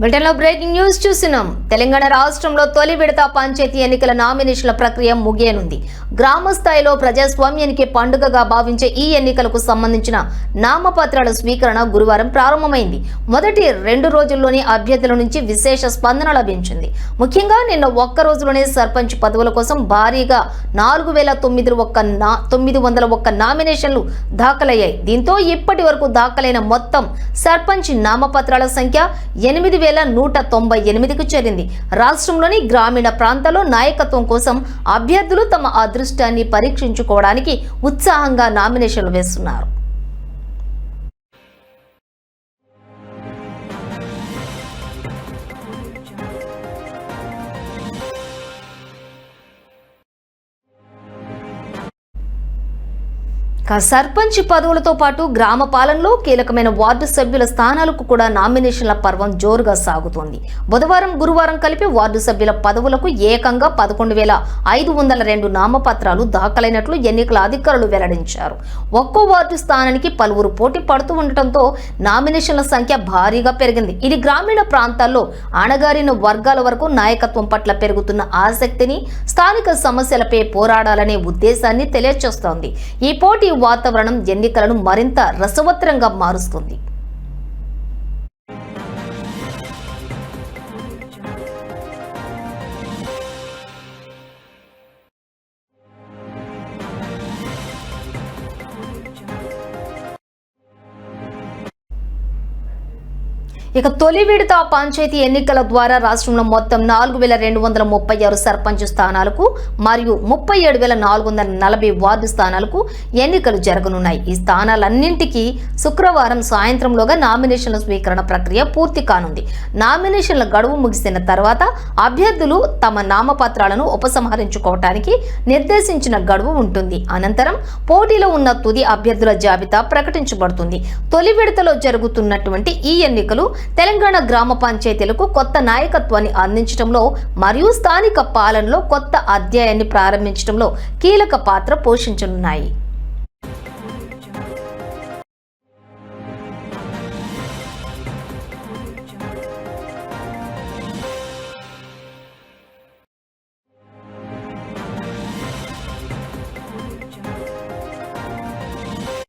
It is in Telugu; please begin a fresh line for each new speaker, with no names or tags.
బ్రిటన్లో బ్రేకింగ్ న్యూస్ చూసినాం తెలంగాణ రాష్ట్రంలో తొలి విడత పంచాయతీ ఎన్నికల నామినేషన్ల ప్రక్రియ ముగియనుంది. గ్రామ స్థాయిలో ప్రజాస్వామ్యానికి పండుగగా భావించే ఈ ఎన్నికలకు సంబంధించిన నామపత్రాల స్వీకరణ గురువారం ప్రారంభమైంది. మొదటి రెండు రోజుల్లోనే అభ్యర్థుల నుంచి విశేష స్పందన లభించింది. ముఖ్యంగా నిన్న ఒక్క రోజులోనే సర్పంచ్ పదవుల కోసం భారీగా నాలుగు వేల తొమ్మిది ఒక్క నా తొమ్మిది వందల ఒక్క నామినేషన్లు దాఖలయ్యాయి. దీంతో ఇప్పటి వరకు దాఖలైన మొత్తం సర్పంచ్ నామపత్రాల సంఖ్య ఎనిమిది వేల నూట తొంభై ఎనిమిదికి చేరింది. రాష్ట్రంలోని గ్రామీణ ప్రాంతాల్లో నాయకత్వం కోసం అభ్యర్థులు తమ అదృష్టాన్ని పరీక్షించుకోవడానికి ఉత్సాహంగా నామినేషన్లు వేస్తున్నారు. సర్పంచ్ పదవులతో పాటు గ్రామ పాలనలో కీలకమైన వార్డు సభ్యుల స్థానాలకు కూడా నామినేషన్ల పర్వం జోరుగా సాగుతోంది. బుధవారం గురువారం కలిపి వార్డు సభ్యుల పదవులకు ఏకంగా పదకొండు వేల ఐదు వందల రెండు నామపత్రాలు దాఖలైనట్లు ఎన్నికల అధికారులు వెల్లడించారు. ఒక్కో వార్డు స్థానానికి పలువురు పోటీ పడుతూ ఉండటంతో నామినేషన్ల సంఖ్య భారీగా పెరిగింది. ఇది గ్రామీణ ప్రాంతాల్లో అణగారిన వర్గాల వరకు నాయకత్వం పట్ల పెరుగుతున్న ఆసక్తిని స్థానిక సమస్యలపై పోరాడాలనే ఉద్దేశాన్ని తెలియచేస్తోంది. ఈ పోటీ వాతావరణం ఎన్నికలను మరింత రసవత్తరంగా మారుస్తుంది. ఇక తొలి విడత పంచాయతీ ఎన్నికల ద్వారా రాష్ట్రంలో మొత్తం నాలుగు వేల రెండు వందల ముప్పై ఆరు సర్పంచ్ స్థానాలకు మరియు ముప్పై ఏడు వేల నాలుగు వందల నలభై వార్డు స్థానాలకు ఎన్నికలు జరగనున్నాయి. ఈ స్థానాలన్నింటికీ శుక్రవారం సాయంత్రంలోగా నామినేషన్ల స్వీకరణ ప్రక్రియ పూర్తి కానుంది. నామినేషన్ల గడువు ముగిసిన తర్వాత అభ్యర్థులు తమ నామపత్రాలను ఉపసంహరించుకోవటానికి నిర్దేశించిన గడువు ఉంటుంది. అనంతరం పోటీలో ఉన్న తుది అభ్యర్థుల జాబితా ప్రకటించబడుతుంది. తొలి విడతలో జరుగుతున్నటువంటి ఈ ఎన్నికలు తెలంగాణ గ్రామ పంచాయతీలకు కొత్త నాయకత్వాన్ని అందించడంలో మరియు స్థానిక పాలనలో కొత్త అధ్యాయాన్ని ప్రారంభించడంలో కీలక పాత్ర పోషించనున్నాయి.